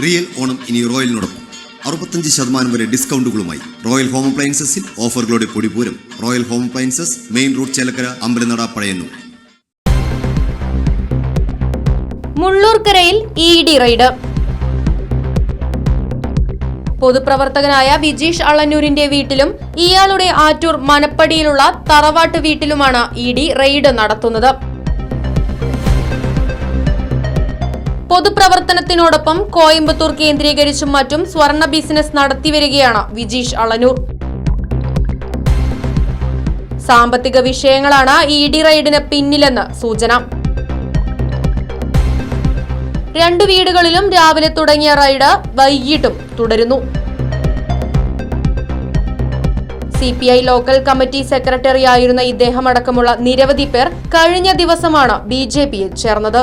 Real Onam ഇനി റോയലിനോടൊപ്പം. അറുപത്തഞ്ച് ശതമാനം വരെ ഡിസ്കൗണ്ടുകളുമായി റോയൽ ഹോം അപ്ലയൻസസിൽ ഓഫറുകളുടെ പൊടിപൂരം royal home appliances main road Chelakkara Ambalanada Pazhayannur. മുള്ളൂർക്കരയിൽ E D raid. പൊതുപ്രവർത്തകനായ വിജീഷ് അള്ളന്നൂരിന്റെ വീട്ടിലും ഇയാളുടെ ആറ്റൂർ മനപ്പടിയിലുള്ള തറവാട്ട് വീട്ടിലുമാണ് ഇ ഡി റെയ്ഡ് നടത്തുന്നത്. പൊതുപ്രവർത്തനത്തിനോടൊപ്പം കോയമ്പത്തൂർ കേന്ദ്രീകരിച്ചും മറ്റും സ്വർണ ബിസിനസ് നടത്തിവരികയാണ് വിജീഷ് അളനൂർ. സാമ്പത്തിക വിഷയങ്ങളാണ് ഇ ഡി റെയ്ഡിന് പിന്നിലെന്ന് സൂചന. രണ്ടു വീടുകളിലും രാവിലെ തുടങ്ങിയ റൈഡ് വൈകിട്ടും തുടരുന്നു. C P I local committee സെക്രട്ടറിയായിരുന്ന ഇദ്ദേഹം അടക്കമുള്ള നിരവധി പേർ കഴിഞ്ഞ ദിവസമാണ് ബി ജെ പിയിൽ ചേർന്നത്.